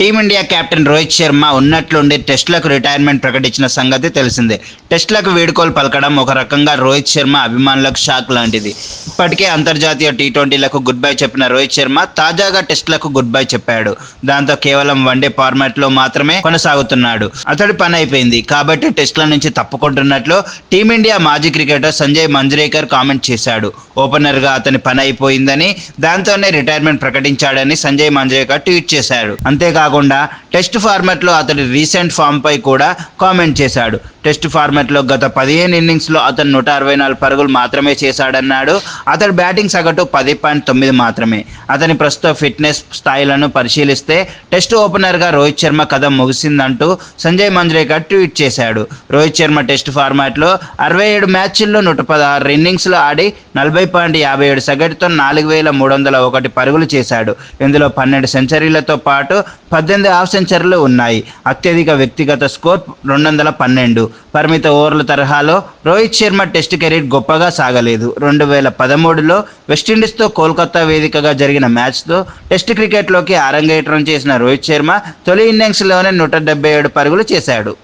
Team India captain Rohit Sharma ఉన్నట్లుండి టెస్టులకు retirement ప్రకటించిన సంగతి తెలిసిందే. టెస్టులకు వేడుకోలు పలకడం ఒక రకంగా రోహిత్ శర్మ అభిమానులకు షాక్ లాంటిది. ఇప్పటికే అంతర్జాతీయ టీ ట్వంటీలకు గుడ్ బై చెప్పిన రోహిత్ శర్మ తాజాగా టెస్టులకు గుడ్ బై చెప్పాడు. దాంతో కేవలం వన్డే ఫార్మాట్లో మాత్రమే కొనసాగుతున్నాడు. అతడి పని అయిపోయింది. కాబట్టి టెస్టుల నుంచి తప్పుకుంటున్నట్లు టీమిండియా మాజీ క్రికెటర్ సంజయ్ మంజ్రేకర్ కామెంట్ చేశాడు. ఓపెనర్గా అతని పని అయిపోయిందని దాంతోనే రిటైర్మెంట్ ప్రకటించాడని సంజయ్ మంజ్రేకర్ ట్వీట్ చేశాడు అంతేకాకుండా టెస్ట్ ఫార్మాట్లో అతడి రీసెంట్ ఫామ్పై కూడా కామెంట్ చేశాడు. టెస్ట్ ఫార్మాట్లో గత పదిహేను ఇన్నింగ్స్లో అతను నూట అరవై నాలుగు పరుగులు మాత్రమే చేశాడన్నాడు. అతడి బ్యాటింగ్ సగటు పది పాయింట్ తొమ్మిది మాత్రమే. అతని ప్రస్తుత ఫిట్నెస్ స్థాయిలను పరిశీలిస్తే టెస్ట్ ఓపెనర్గా రోహిత్ శర్మ కథ ముగిసిందంటూ సంజయ్ మంజ్రేకర్ ట్వీట్ చేశాడు. రోహిత్ శర్మ టెస్ట్ ఫార్మాట్లో అరవై ఏడు మ్యాచ్ల్లో నూట పదహారు ఇన్నింగ్స్లో ఆడి నలభై పాయింట్ యాభై ఏడు సగటుతో నాలుగు వేల మూడు వందల ఒకటి పరుగులు చేశాడు. ఇందులో పన్నెండు సెంచరీలతో పాటు పద్దెనిమిది హాఫ్ సెంచరీలు ఉన్నాయి. అత్యధిక వ్యక్తిగత స్కోర్ రెండు వందల పన్నెండు. పరిమిత ఓవర్ల తరహాలో రోహిత్ శర్మ టెస్ట్ కెరీర్ గొప్పగా సాగలేదు. రెండు వేల పదమూడులో వెస్టిండీస్తో కోల్కతా వేదికగా జరిగిన మ్యాచ్తో టెస్ట్ క్రికెట్లోకి అరంగేట్రం చేసిన రోహిత్ శర్మ తొలి ఇన్నింగ్స్లోనే నూట డెబ్బై ఏడు పరుగులు చేశాడు.